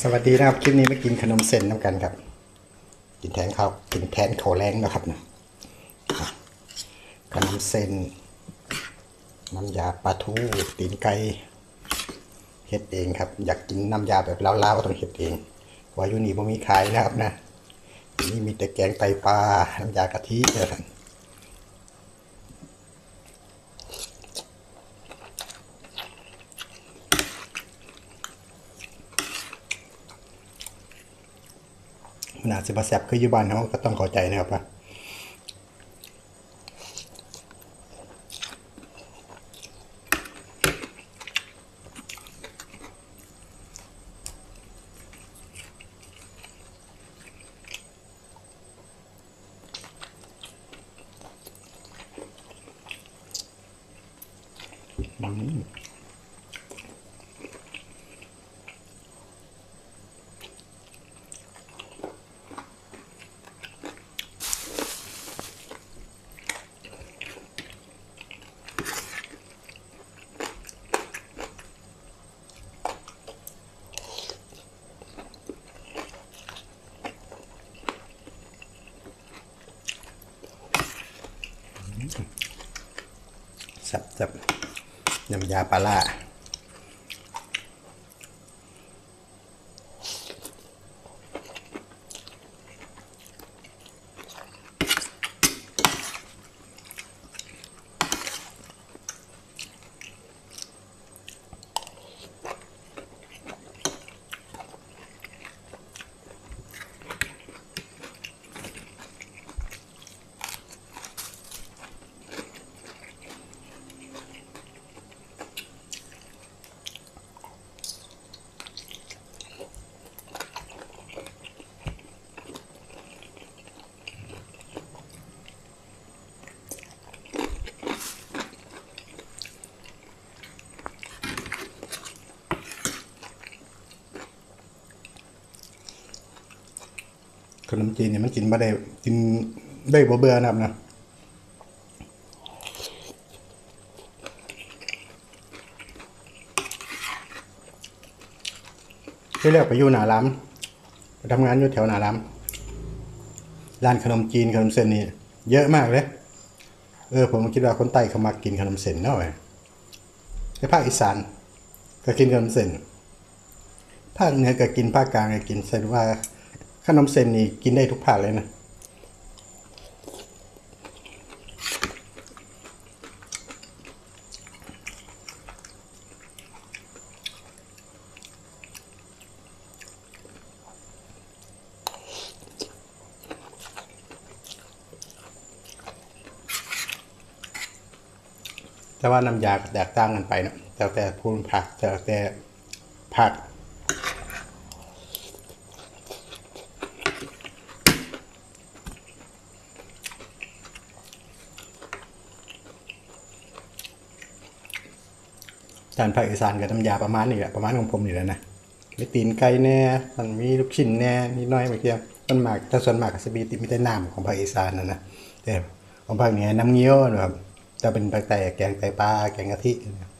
สวัสดีนะครับ คลิปนี้มากินขนมเส้นน้ำกันครับ กินแทนข้าวกินแทนข้าวแรงนะครับนะขนมเส้นน้ำยาปลาทูตีนไก่เฮ็ดเองครับ อยากกินน้ำยาแบบลาวๆก็ต้องเฮ็ดเองวายู่นี่บ่มีขายนะครับนะนี่มีแต่แกงไตปลาน้ำยากะทิเท่านั้น มันอาจจะมาแซบคืออยู่บ้านเขาก็ต้องเข้าใจนะครับว่าอืม สับสับน้ำยาปลาล่า ขนมจีนเนี่ยมันกินมาได้กินได้บ่เบื่อนะครับนะที่แรกไปอยู่หนาร้านไปทำงานอยู่แถวหนาร้านร้านขนมจีนขนมเส้นนี่เยอะมากเลยเออผมคิดว่าคนใต้เขามากินขนมเส้นเนาะเว้ยในภาคอีสานก็กินขนมเส้นภาคเหนือก็กินภาคกลางก็กินเส้นว่า ขนมเส้นนี่กินได้ทุกภาคเลยนะ แต่ว่าน้ำยาแตกต่างกันไปนะแต่แต่ภูมิภาคแต่แต่ภาค จานภาคอีสานกับน้ำยาประมาณนี้แหละประมาณของผมนี่แหละนะมีตีนไก่แน่มันมีลูกชิ้นแน่นิดน้อยบางทีมันหมากแต่ส่วนมากก็จะมีติมีแต่น้ำของภาคอีสานนะนะแต่ของภาคเหนือน้ำเงี้ยวนะครับจะเป็นภาคใต้แกงไตปลาแกงกะทินะ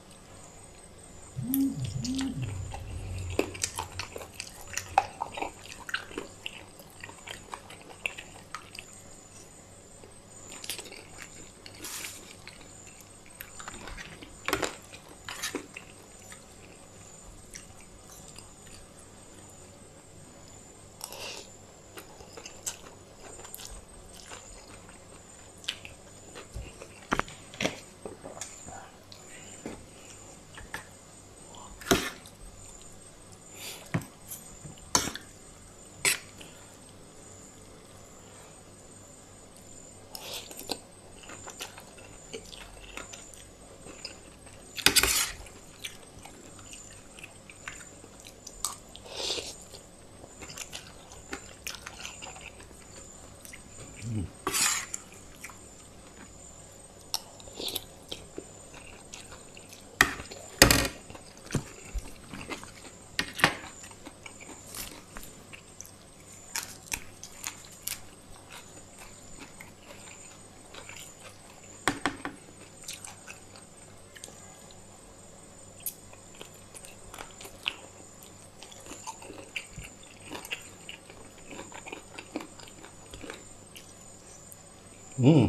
อืม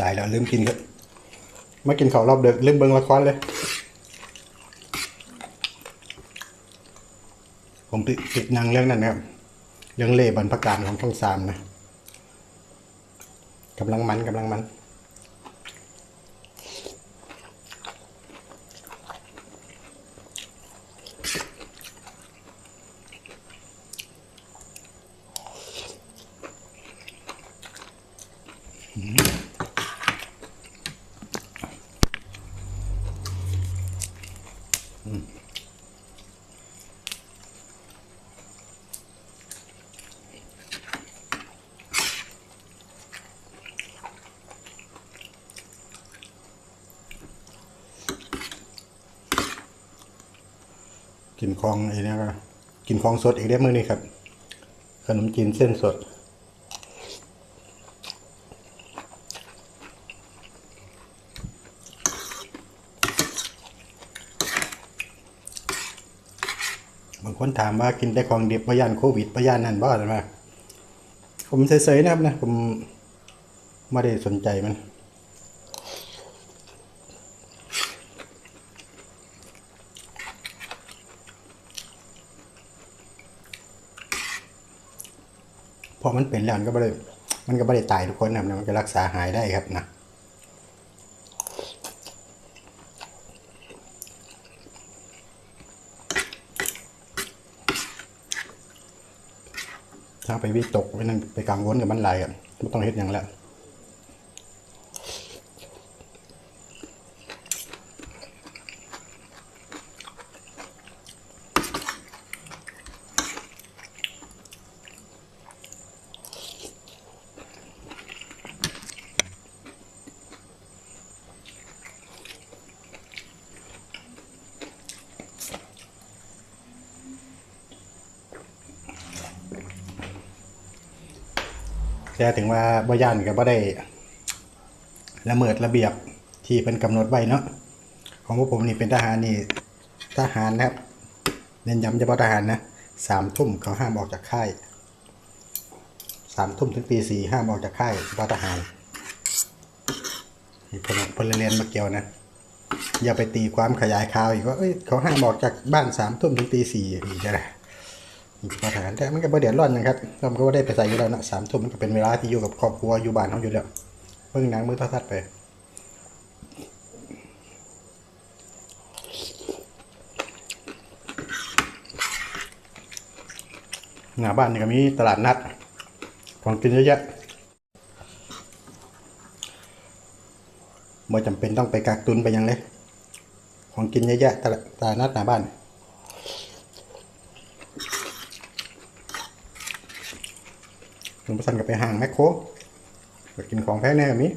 ตายแล้วลืมกินก็มากินข้าวรอบเดึกลืมเบิ่งละครเลย ผมติดติดนังเรื่องนั้นนะครับเรื่องเล่บรรพการของช่องสามนะกำลังมันกำลังมัน กินคลองไอ้นี่ก็กินคลองสดอีกได้มือนี้ครับ ขนมจีนเส้นสด คนถามว่ากินแต่ของดิบปะยานโควิดปะยานนั่นบ้าหรือไม่ผมเฉยๆนะครับนะผมไม่ได้สนใจมัน พอมันเป็นแล้วมันก็ไม่ได้มันก็ไม่ได้ตายทุกคนนะครับนะมันก็รักษาหายได้ครับนะ ถ้าไปวิตกไปนั่งไปกังวลกับมันหลายอะไม่ต้องเฮ็ดอย่างแล้ว แต่ถึงว่าบ่ย่านก็บ่ได้ละเมิดระเบียบที่เป็นกำหนดไว้เนาะของพวกผมนี่เป็นทหารนี่ทหารนะครับ เน้นย้ำเฉพาะทหารนะสามทุ่มเขาห้ามออกจากค่ายสามทุ่มถึงตีสี่ห้ามออกจากค่ายเฉพาะทหารมีพลพลเรือนมาเกี่ยวนะอย่าไปตีความขยายข่าวอีกว่าเอ้ยเขาห้ามออกจากบ้านสามทุ่มถึงตีสี่อีกจะ ได้เฉพาะทหารแต่มันก็บ่เดือดร้อนนะครับเราก็บ่ได้ไปใส่อยู่แล้วนะสามทุ่มมันก็เป็นเวลาที่อยู่กับครอบครัวอยู่บ้านเขาอยู่แล้วเพิ่งหนังมือทรทัศน์ไปหน้าบ้านนี่ก็มีตลาดนัด ของกินเยอะแยะไม่จำเป็นต้องไปกักตุนไปยังเลย ของกินเยอะแยะตลาดนัดหน้าบ้าน หลวงพ่อสันกับไปห่างแมคโครกินของแพงแน่แบบนี้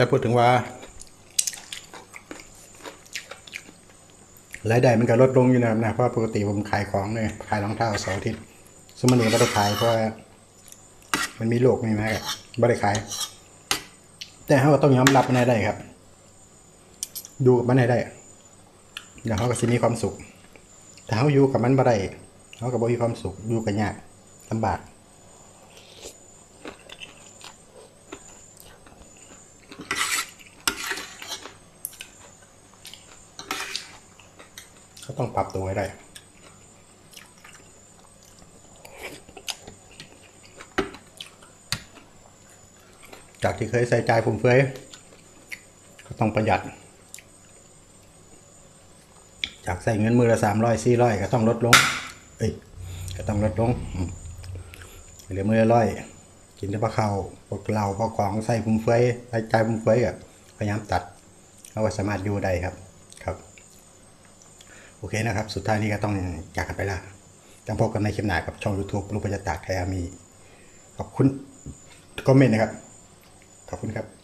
แต่พูดถึงว่ารายได้มันก็ลดลงอยู่นะครับนะเพราะปกติผมขายของเลยขายรองเท้าเสาร์อาทิตย์สมมติไม่ได้ขายเพราะว่ามันมีโรคมีไหมครับไม่ได้ขาย แต่เขาก็ต้องยอมรับมันได้ครับ ดูกับมันให้ได้เดี๋ยวเขาก็จะมีความสุข ถ้าเขาอยู่กับมันบ่ได้เขาก็บ่มีความสุขอยู่กันยากลำบาก ต้องปรับตัวให้ได้จากที่เคยใส่ใจฟุ่มเฟือยก็ต้องประหยัด จากใส่เงินมือละสามร้อยสี่ร้อยก็ต้องลดลง เอ้ยก็ต้องลดลงเหลือมือละร้อยกินแต่ปลาเขาวพวกเราพวกของใส่ฟุ่มเฟือยใส่ใจฟุ่มเฟือยอะพยายามตัดเอาไว้สามารถอยู่ได้ครับ โอเคนะครับ สุดท้ายนี้ก็ต้องจากกันไปละจังพบกันในคลิปหน้ากับช่อง YouTube ลูกประจักษ์ตากไทยอามี ขอบคุณคอมเมนต์นะครับ ขอบคุณครับ